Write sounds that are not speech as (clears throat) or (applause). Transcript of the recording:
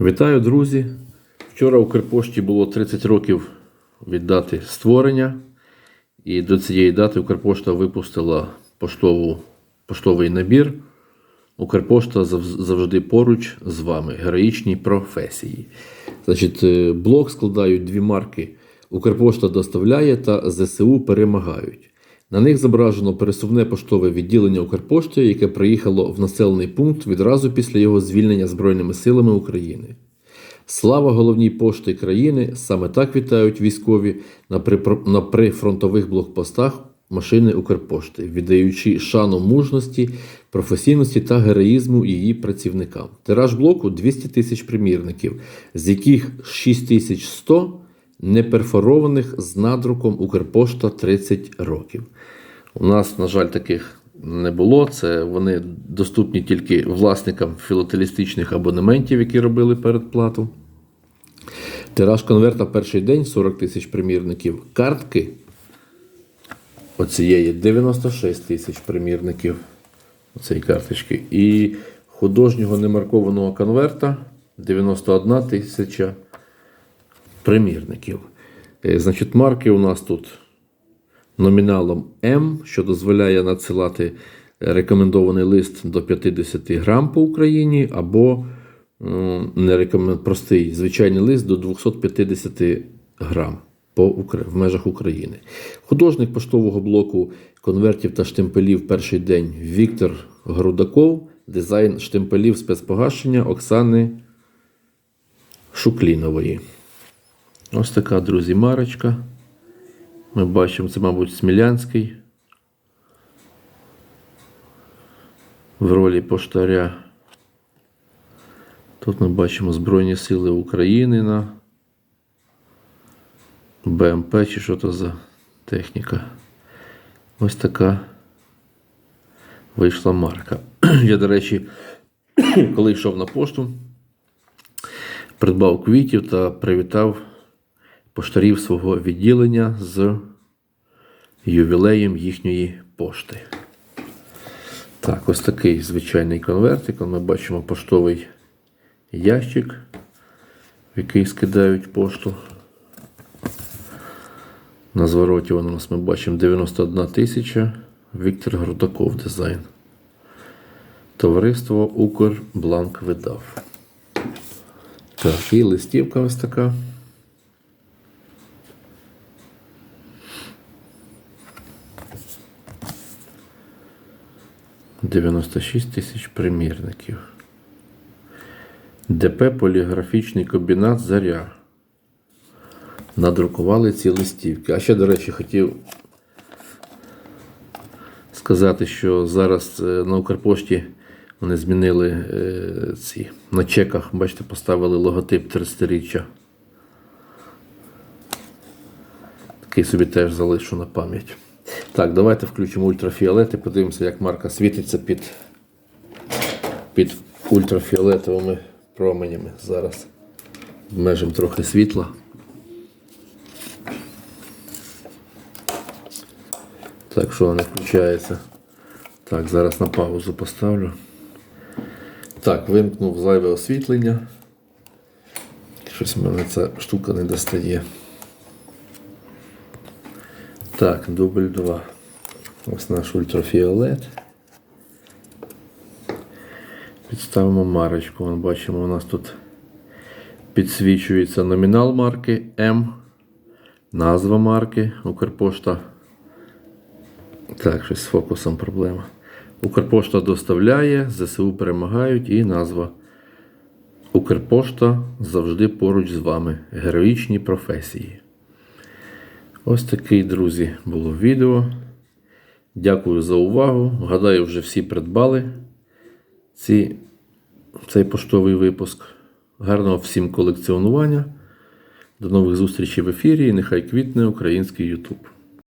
Вітаю, друзі! Вчора у Укрпошті було 30 років від дати створення, і до цієї дати Укрпошта випустила поштову, поштовий набір. Укрпошта завжди поруч з вами. Героїчні професії. Значить, е, блок складають дві марки. Укрпошта доставляє та ЗСУ перемагають. На них зображено пересувне поштове відділення Укрпошти, яке приїхало в населений пункт відразу після його звільнення Збройними силами України. Слава головній пошті країни! Саме так вітають військові на прифронтових блокпостах машини Укрпошти, віддаючи шану мужності, професійності та героїзму її працівникам. Тираж блоку 200 тисяч примірників, з яких 6100 неперфорованих з надруком Укрпошта 30 років. У нас, на жаль, таких не було. Це вони доступні тільки власникам філателістичних абонементів, які робили передплату. Тираж конверта перший день 40 тисяч примірників. Картки оцієї 96 тисяч примірників. Оцеї карточки. І художнього немаркованого конверта 91 тисяча примірників. Е, Значить, марки у нас тут номіналом М, що дозволяє надсилати рекомендований лист до 50 грам по Україні, або не рекомен... простий звичайний лист до 250 грам по в межах України. Художник поштового блоку конвертів та штемпелів перший день Віктор Грудаков, дизайн штемпелів спецпогашення Оксани Шуклінової. Ось така, друзі, марочка. Ми бачимо, це, мабуть, Смілянський в ролі поштаря. Тут ми бачимо Збройні Сили України на БМП чи що то за техніка. Ось така вийшла марка. (clears throat) Я, до речі, (clears throat) коли йшов на пошту, придбав квітів та привітав поштарів свого відділення з ювілеєм їхньої пошти. Так, ось такий звичайний конвертик. Ми бачимо поштовий ящик, в який скидають пошту. На звороті у нас ми бачимо 91 тисяча. Віктор Грудаков дизайн. Товариство Укрбланк видав. Так, і листівка ось така. Дев'яносто шість тисяч примірників. ДП Поліграфічний комбінат Заря. Надрукували ці листівки. А ще, до речі, хотів сказати, що зараз е, на Укрпошті вони змінили е, ці на чеках, бачите, поставили логотип 30-річчя. Такий собі теж залишу на пам'ять. Так, давайте включимо ультрафіолет і подивимося, як марка світиться під, під ультрафіолетовими променями. Зараз обмежимо трохи світла. Так, що вона не включається. Так, зараз на паузу поставлю. Так, вимкнув зайве освітлення. Щось в мене ця штука не достає. Так, дубль 2. Ось наш ультрафіолет. Підставимо марочку. Ми бачимо, у нас тут підсвічується номінал марки М, назва марки Укрпошта. Так, щось з фокусом проблема. Укрпошта доставляє, ЗСУ перемагають і назва. Укрпошта завжди поруч з вами. Героїчні професії. Ось такий, друзі, було відео. Дякую за увагу. Гадаю, вже всі придбали ці, цей поштовий випуск. Гарного всім колекціонування. До нових зустрічей в ефірі. і Нехай квітне український YouTube.